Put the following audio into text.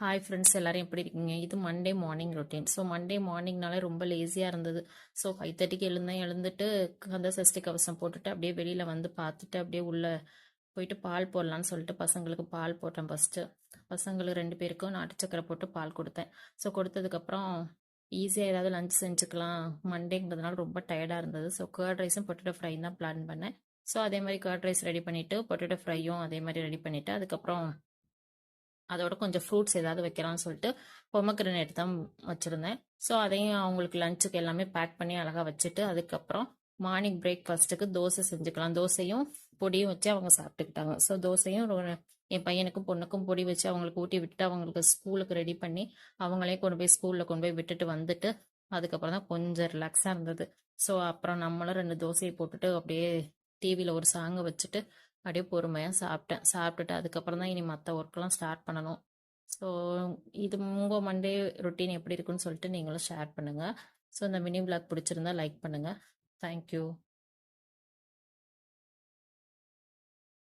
Hi friends எல்லாரும் எப்படி இருக்கீங்க? இது Monday morning routine so Monday மார்னிங்னாலே ரொம்ப லேசியாக இருந்தது. ஸோ ஃபைவ் தேர்ட்டிக்கு எழுந்தேன். எழுந்துட்டு அந்த சஷ்டி கவசம் போட்டுட்டு அப்படியே வெளியில் வந்து பார்த்துட்டு அப்படியே உள்ளே போயிட்டு பால் போடலான்னு சொல்லிட்டு பசங்களுக்கு பால் போட்டேன் ஃபஸ்ட்டு பசங்களுக்கு ரெண்டு பேருக்கும் நாட்டு சக்கரை போட்டு பால் கொடுத்தேன். ஸோ கொடுத்ததுக்கப்புறம் ஈஸியாக ஏதாவது லஞ்ச் செஞ்சுக்கலாம். மண்டேங்கிறதுனால ரொம்ப டயர்டாக இருந்தது. ஸோ கர்ட் ரைஸும் பொட்டேட்டோ ஃப்ரை தான் பிளான் பண்ணேன். ஸோ அதே மாதிரி கேர்ட் ரைஸ் ரெடி பண்ணிவிட்டு பொட்டேட்டோ ஃப்ரையும் அதே மாதிரி ரெடி பண்ணிவிட்டு அதுக்கப்புறம் அதோட கொஞ்சம் ஃப்ரூட்ஸ் ஏதாவது வைக்கலாம்னு சொல்லிட்டு பொமக்ரனேட் தான் வச்சுருந்தேன். ஸோ அதையும் அவங்களுக்கு லஞ்சுக்கு எல்லாமே பேக் பண்ணி அழகாக வச்சுட்டு அதுக்கப்புறம் மார்னிங் பிரேக்ஃபாஸ்ட்டுக்கு தோசை செஞ்சுக்கலாம். தோசையும் பொடியும் வச்சு அவங்க சாப்பிட்டுக்கிட்டாங்க. ஸோ தோசையும் என் பையனுக்கும் பொண்ணுக்கும் பொடி வச்சு அவங்களுக்கு ஊட்டி விட்டுட்டு அவங்களுக்கு ஸ்கூலுக்கு ரெடி பண்ணி அவங்களே கொண்டு போய் ஸ்கூலில் கொண்டு போய் விட்டுட்டு வந்துட்டு அதுக்கப்புறம் தான் கொஞ்சம் ரிலாக்ஸாக இருந்தது. ஸோ அப்புறம் நம்மளும் ரெண்டு தோசையை போட்டுட்டு அப்படியே டிவியில் ஒரு சாங்கை வச்சுட்டு அப்படியே பொறுமையாக சாப்பிட்டேன். சாப்பிட்டுட்டு அதுக்கப்புறம் தான் இனி மற்ற ஒர்க்கெலாம் ஸ்டார்ட் பண்ணணும். ஸோ இது உங்கள் மண்டே ரொட்டீன் எப்படி இருக்குன்னு சொல்லிட்டு நீங்களும் ஷேர் பண்ணுங்கள் ஸோ இந்த மினி பிளாக் பிடிச்சிருந்தா லைக் பண்ணுங்கள் தேங்க்யூ